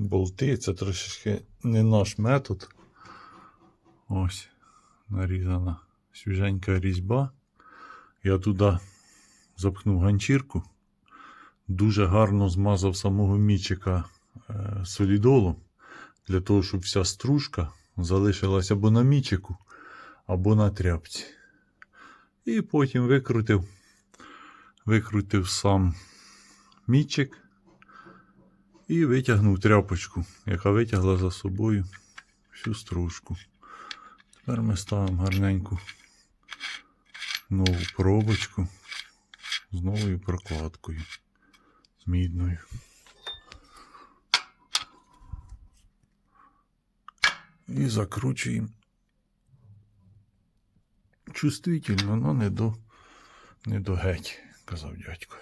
болти. Це трошечки не наш метод. Ось нарізана свіженька різьба. Я туди запхнув ганчірку. Дуже гарно змазав самого мічика е, солідолом, для того, щоб вся стружка залишилась або на мічику, або на тряпці. І потім викрутив, викрутив сам мічик і витягнув тряпочку, яка витягла за собою всю стружку. Тепер ми ставимо гарненьку нову пробочку з новою прокладкою мідною. І закручуємо чувствительно, але не до, не до геть, казав дядько.